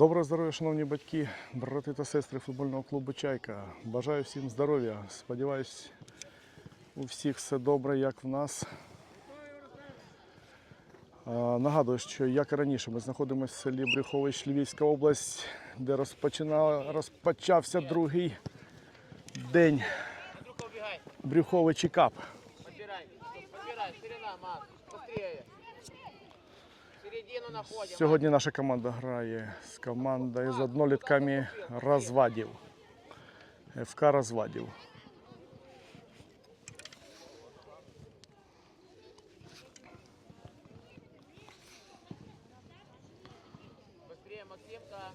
Доброго здоров'я, шановні батьки, брати та сестри футбольного клубу Чайка. Бажаю всім здоров'я. Сподіваюсь, у всіх все добре, як в нас. Нагадую, що як і раніше, ми знаходимося в селі Брюхович, Львівська область, де розпочина... розпочався другий день. Брюховичі Кап. Макс. Быстрее. Середину находим. Сьогодні наша команда грає з командою з однолітками розвадів. ФК розвадів. Быстрее, Максимка.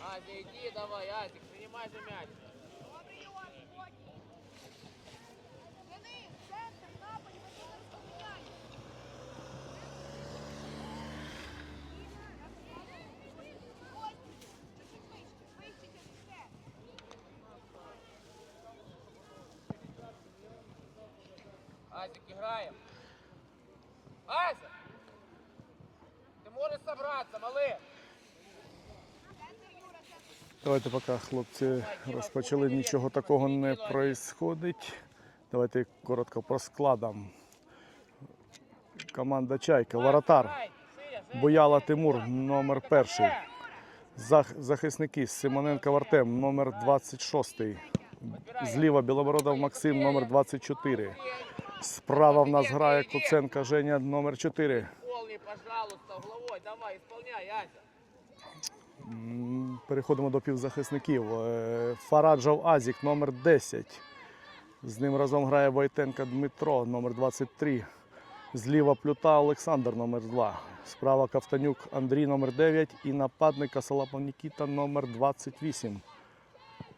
Азя, иди давай, Азик, принимай же мяч. Азик, играем. Ася! Ты можешь собраться, малый? Давайте поки хлопці розпочали, нічого такого не відбувається. Давайте коротко по складам. Команда Чайка, Воротар. Бояла Тимур, номер перший. Захисники Симоненко Артем, номер 26. Зліва Білобородов Максим, номер 24. Справа в нас грає Куценка Женя, номер 4. Полный, пожалуйста, головой, давай, исполняй, Ася. Переходимо до півзахисників. Е, Фараджов Азік, номер 10. З ним разом грає Войтенка Дмитро, номер 23. Зліва Плюта Олександр, номер 2. Справа Кавтанюк Андрій, номер 9. І нападник Касалапов Нікіта, номер 28.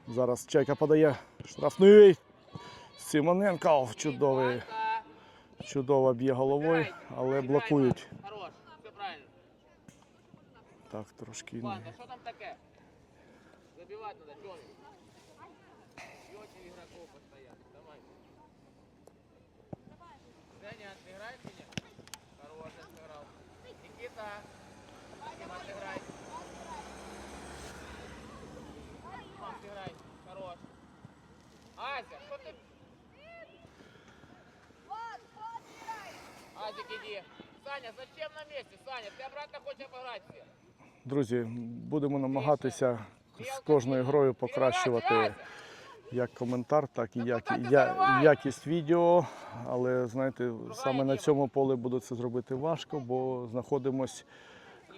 Зараз Чайка подає штрафний. Симоненко чудовий, Ася. чудово б'є головою, але Играй, блокують. Макс, Хорош, все правильно. Так, трошки. не- Ладно, что там такое? Забивать надо, Тёмик. Бьете игроков постоянно, давай. Женя, отыграй меня. Хорош, отыграл. Никита, Дима, отыграй. Макс, играй. Хорош. Ася, что ты... Азик, иди. Саня, зачем на месте? Саня, ты обратно хочешь обыграть всех? Друзі, будемо намагатися з кожною грою покращувати як коментар, так і як, я, якість відео. Але знаєте, саме на цьому полі буде це зробити важко, бо знаходимось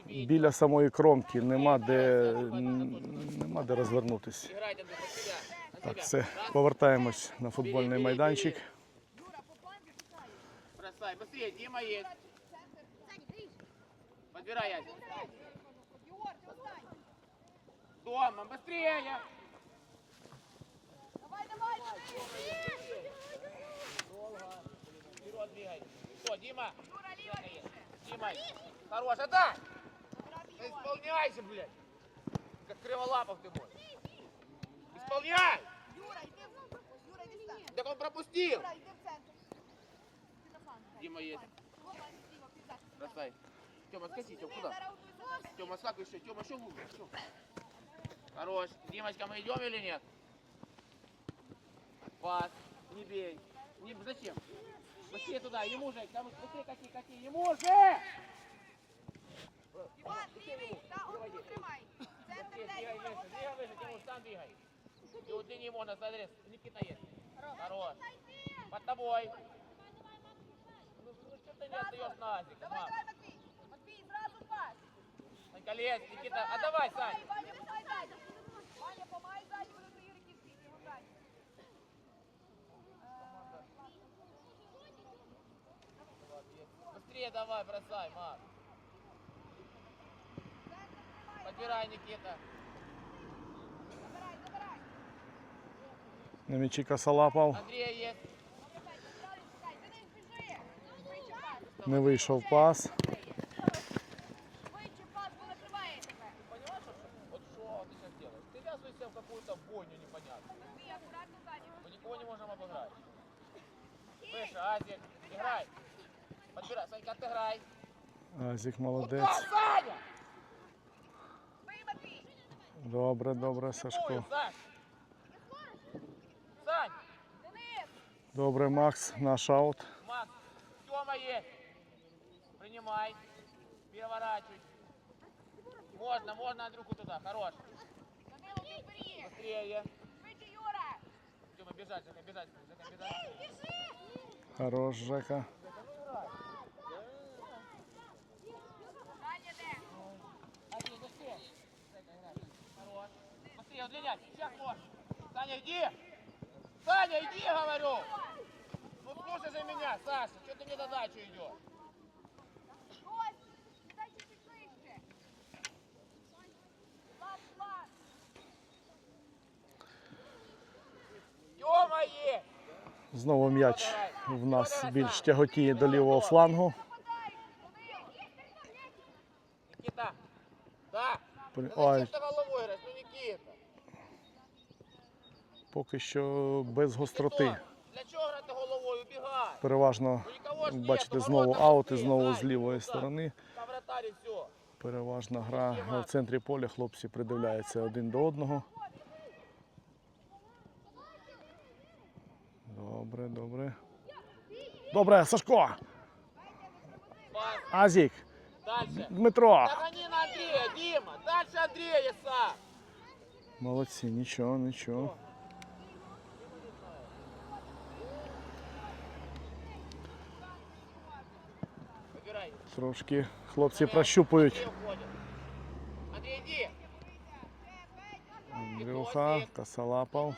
біля самої кромки, нема де, нема де розвернутися. Так, все, повертаємось на футбольний майданчик. Бросай, быстрее, Дима есть. Подбирай, Ася. Дома, быстрее! Вперед двигай. Что, Дима? Дима, хорош, отдай! Да исполняйся, блядь! Как криволапов ты мой. Исполняй! Юра, в сюди. Так он пропустил! Юра, йди в центр. Ти на фланг. Дима есть. Вова, Дима, півзахист. Бросай. Тёма, скати, Тём, куда? Зараз готуй задачу. Тёма, скакай еще. Тёма, еще глубже. Всё. Хорош. Димочка, мы идем или нет? Пас. Не бей. Не, зачем? Быстрее туда, ему же. Там, быстрее кати, кати. Ему же! Іван, лівий, та он тут тримай. Центр Быстрее, дай, двигай Юра, выше, двигай выше. Тимур, сам двигай. И вот ты не можешь, смотри. Никита есть. Хорош. Под тобой. Не отдаешь Назик? Давай, давай, Матвій. Матвій, зразу пас. Санька, лезь, Никита. А давай, Сань. Ваня, помагай ззаді. Ваня, помагай ззаді, буде до Юриків стій, його брати. Быстрее давай, бросай, Марк. Подбирай, Никита. Забирай, забирай. На м'ячі Касалапов Андрей есть. Далі шукай, за ним біжи. Швидше пас. не вийшов пас. Швидше пас, бо накриває тебе. Понимаешь, что, вот что ты сейчас делаешь? Ты ввязываешься в какую-то бойню непонятную. Матвій, акуратно ззаді. Мы никого не можем обыграть. Выше, Азик, играй. Подбирай, Санька, отыграй. Азік Куда, молодець. Саня? Бий, Матвій! Добре, добре, Сашко. Ой, Сань. Сань, Денис! Добре, Макс, наш аут. Макс, Тёма есть. Принимай. Переворачивай. Можно, можно Андрюху туда. Хорош. Данило, ти вперед! Быстрее. Швидше, Юра! Тёма, бежать, Жека, бежать. Жека, бежать. Хорош, Жека. Саня, де? Один, быстрее. Жека, играй. Хорош. Быстрее, удлинять. Сейчас можно. Саня, иди. Саня, иди, говорю. Ну слушай же меня, Саша. Что ты мне на дачу идешь? Знову м'яч в нас більш тяготіє до лівого флангу. Ой, поки що без гостроти. Для чого грати головою? Переважно, бачите, знову аут і знову з лівої сторони. Переважна гра в центрі поля. Хлопці придивляються один до одного. Добре, добре. Добре, Сашко! Пас. Азік! Дальше. Дмитро! Догони на Андрея, Дима. Дальше Андрея, Са. Молодці, нічого, нічого. Выбирай. Трошки хлопці прощупують. Андрей уходит. Андрей, иди. Андрюха, Косолапов,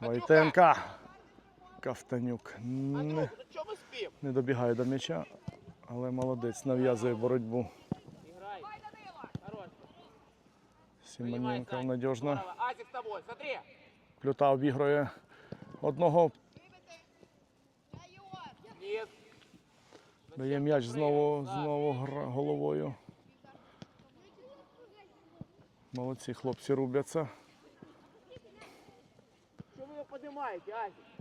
Войтенка. Ковтанюк не, не добігає до м'яча, але молодець, нав'язує боротьбу. Сімоненко надіжно. Плюта обігрує одного, дає м'яч знову, знову головою. Молодці, хлопці рубляться. Что вы его поднимаете, Азик?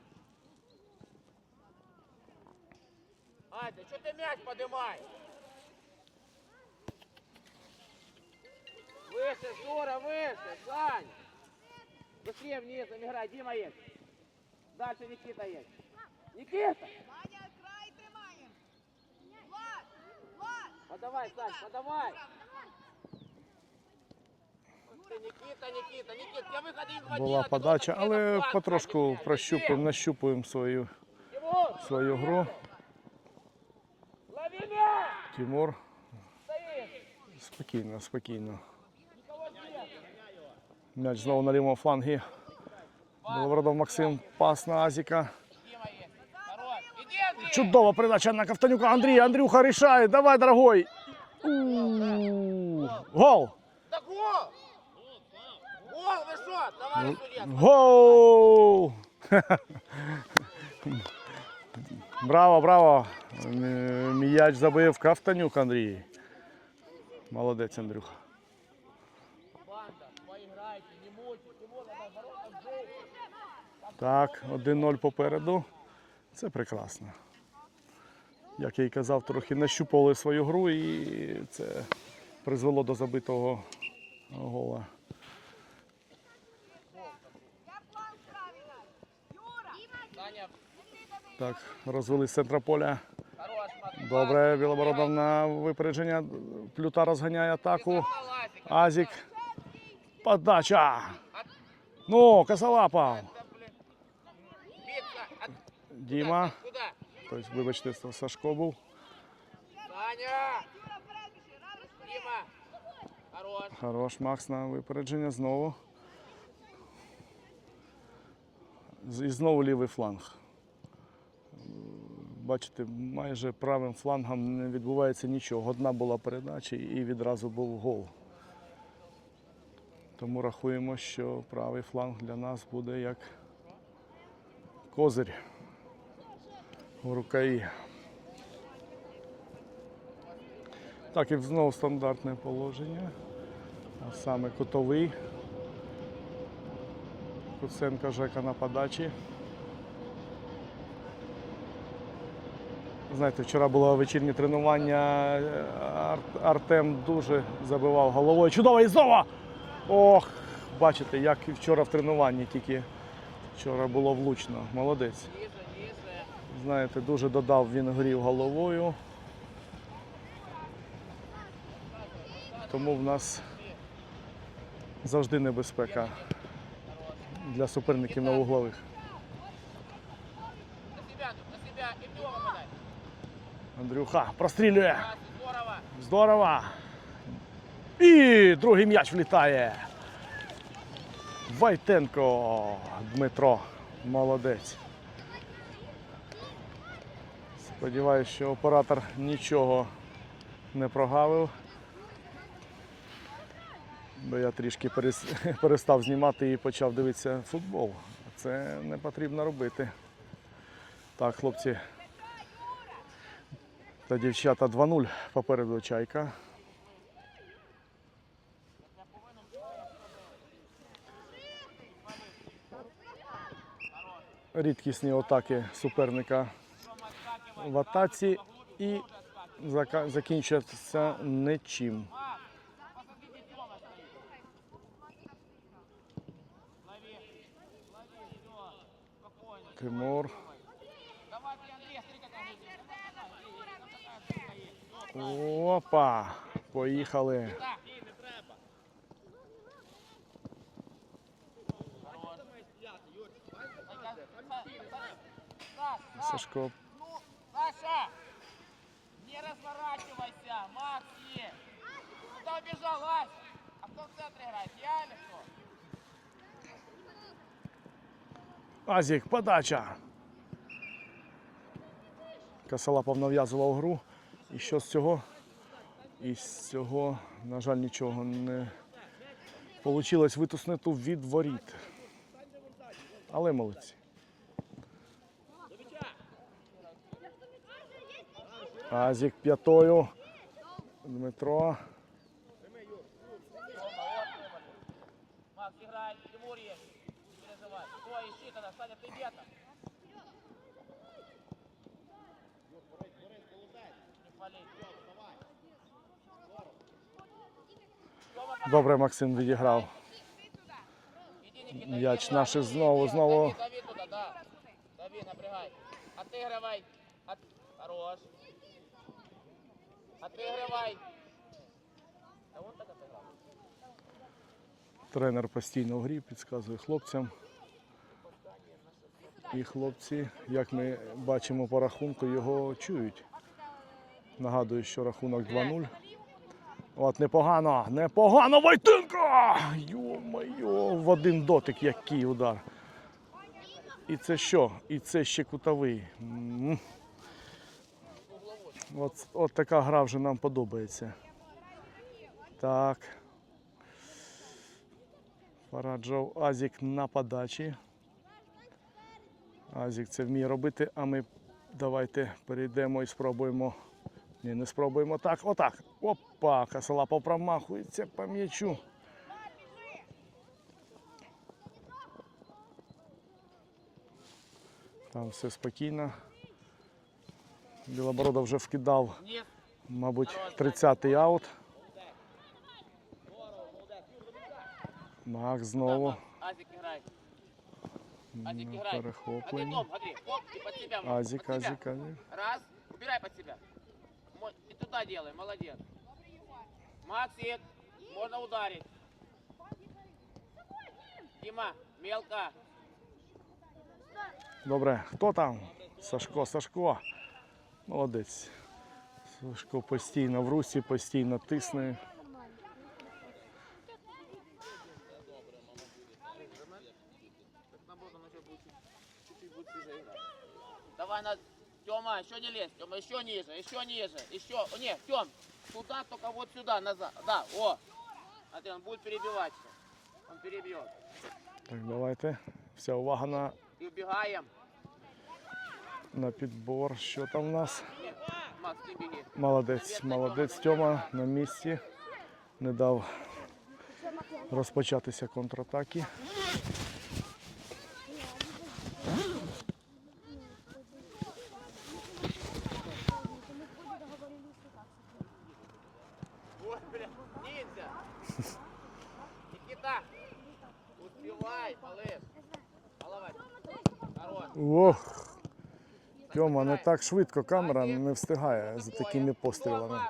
Азик, что ты мяч поднимаешь? Выше, Жора, выше, Сань. Быстрее вниз, играй, Дима есть. Дальше Никита есть. Никита! Саня, край тримаємо! Влад! Влад! Подавай, Сань, подавай! Ты, Никита, Никита, Никита, я выходи в Була подача, але потрошку прощупуємо, нащупуємо свою, свою гру. Тимур спокійно, спокійно. М'яч знову на лівому флангі. Белобородов Максим, пас на Азіка. Чудова передача на Ковтанюка. Андрій, Андрюха рішає. Давай, дорогой. У, Гол! Да гол! Гол! Браво, браво! М'яч забив Ковтанюк Андрій. Молодець, Андрюха. Так, 1-0 попереду. Це прекрасно. Як я і казав, трохи нащупали свою гру і це призвело до забитого гола. Так, розвели з центра поля. Добре, Білобородов на випередження. Плюта розганяє атаку. Азік. Подача. Ну. От- Діма. Тобто, вибачте, Сашко був. Саня! Дима! Хорош. Хорош, Макс на випередження знову. І знову лівий фланг. Бачите, майже правим флангом не відбувається нічого. Одна була передача і відразу був гол. Тому рахуємо, що правий фланг для нас буде як козир у рукаві. Так, і знову стандартне положення. А саме кутовий. Куценко Жека на подачі. Знаєте, вчора було вечірнє тренування. е, Ар- Артем дуже забивав головою. Чудово, і знову! Ох, бачите, як вчора в тренуванні, тільки вчора було влучно. Молодець. Знаєте, дуже додав він грів головою. Тому в нас завжди небезпека для суперників на вуглових. На себя, на себя. И. Андрюха прострілює. Здорово. І другий м'яч влітає. Вайтенко Дмитро. Молодець. Сподіваюсь, що оператор нічого не прогавив. Бо я трішки перестав знімати і почав дивитися футбол. Це не потрібно робити. Так, хлопці, та дівчата 2-0 попереду чайка. Рідкісні атаки суперника в атаці і всё. Спокойно. Тимур. Опа! Поїхали. Сашко Саша, не разворачивайся, Макс есть. Куда убежал, Ась? А кто в центре играет, я или что? Азік, подача. Касалапов нав'язував гру. І що з цього? І з цього, на жаль, нічого не вийшло витиснути від воріт. Але молодці. Азік п'ятою. Дмитро. Макс, играй, Тимур есть. Не переживай. Стой, ищи тогда, Саня, ты где там? Не пали. Добре, Максим відіграв. Иди, Никита, М'яч иди, наші дави, знову, иди, знову. Дави, дави туда, да. Дави, напрягай. Отыгрывай. От... Хорош. Отыгрывай. Да вот так отыграл. Тренер постійно в грі підказує хлопцям. І хлопці, як ми бачимо по рахунку, його чують. Нагадую, що рахунок 2-0. От непогано, непогано Войтенко! Йо-моє, в один дотик, який удар. І це що? І це ще кутовий. М. От, от така гра вже нам подобається. Так. Фараджов Азік на подачі. Азік це вміє робити, а ми давайте перейдемо і спробуємо. Ні, не спробуємо так. Отак. Опа, Касалапов промахується по м'ячу. Там все спокійно. Білобородов вже вкидав, Вниз. мабуть, 30-й аут. Макс знову. Азик играй. Азик на играй. А ты перехопленні. дом, смотри. Оп, и под себя. Макс, Азик, под себя. Азик, Азик. Раз. Убирай под себя. Мо- И туда делай, молодец. Максик, можно ударить. Дима, мелко. Добре, хто там? Сашко, Сашко. Молодець. Сашко постійно в русі, постійно тисне. Наоборот, он уже будет чуть- чуть-чуть будет ближе играть. Давай на... Тёма, еще не лезь. Тёма, еще ниже, еще ниже. Еще. О, Нет, Тём, туда, только вот сюда, назад. Да, о. Смотри, он будет перебивать. всё. Он перебьет. Так, давайте. Вся увага на, И убегаем. на підбор. Що там в нас? Нет, Макс, не беги. Молодець, молодець Тьома на місці. Не дав розпочатися контратаки. Ох. Тьома, не так швидко камера не встигає за такими пострілами.